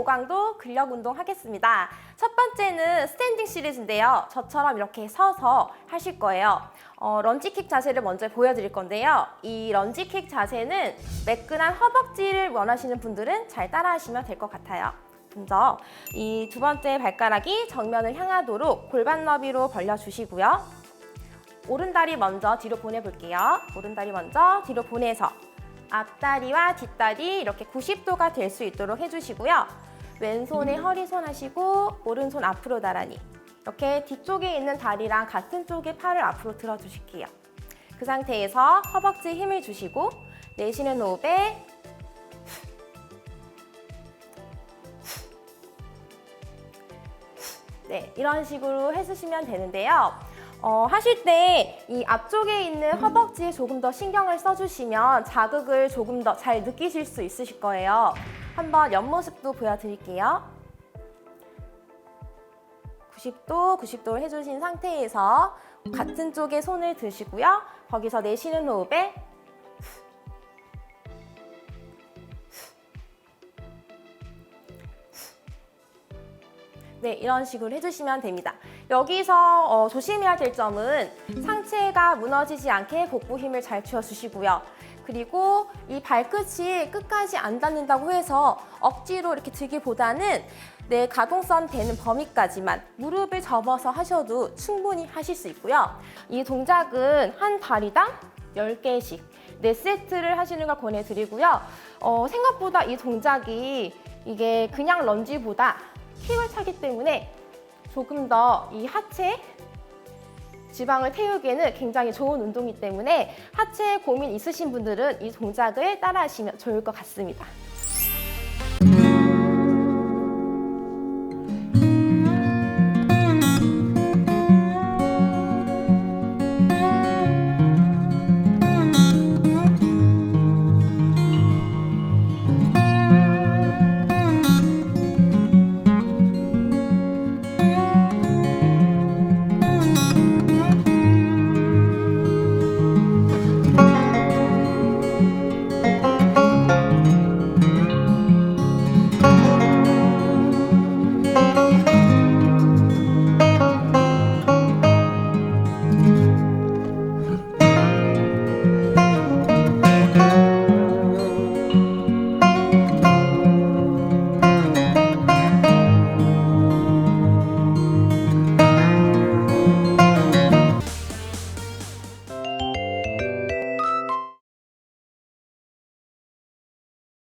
그럼 15분 고강도 근력 운동 하겠습니다. 첫 번째는 스탠딩 시리즈인데요. 저처럼 이렇게 서서 하실 거예요. 어, 런지킥 자세를 먼저 보여드릴 건데요. 이 런지킥 자세는 매끈한 허벅지를 원하시는 분들은 잘 따라하시면 될 것 같아요. 먼저 이 두 번째 발가락이 정면을 향하도록 골반 너비로 벌려주시고요. 오른다리 먼저 뒤로 보내볼게요. 오른다리 먼저 뒤로 보내서 앞다리와 뒷다리 이렇게 90도가 될 수 있도록 해주시고요. 왼손에 허리손 하시고 오른손 앞으로 나란히 이렇게 뒤쪽에 있는 다리랑 같은 쪽의 팔을 앞으로 들어주실게요. 그 상태에서 허벅지에 힘을 주시고 내쉬는 호흡에 네, 이런 식으로 해주시면 되는데요. 어, 하실 때 이 앞쪽에 있는 허벅지에 조금 더 신경을 써주시면 자극을 조금 더 잘 느끼실 수 있으실 거예요. 한번 옆모습도 보여드릴게요. 90도, 90도 해주신 상태에서 같은 쪽에 손을 드시고요. 거기서 내쉬는 호흡에 네, 이런 식으로 해주시면 됩니다. 여기서 어, 조심해야 될 점은 상체가 무너지지 않게 복부 힘을 잘 주어주시고요. 그리고 이 발끝이 끝까지 안 닿는다고 해서 억지로 이렇게 들기보다는 내 가동성 되는 범위까지만 무릎을 접어서 하셔도 충분히 하실 수 있고요. 이 동작은 한 다리당 10개씩 4세트를 하시는 걸 권해드리고요. 어, 생각보다 이 동작이 이게 그냥 런지보다 힘을 차기 때문에 조금 더 이 하체 지방을 태우기에는 굉장히 좋은 운동이기 때문에 하체 고민 있으신 분들은 이 동작을 따라 하시면 좋을 것 같습니다.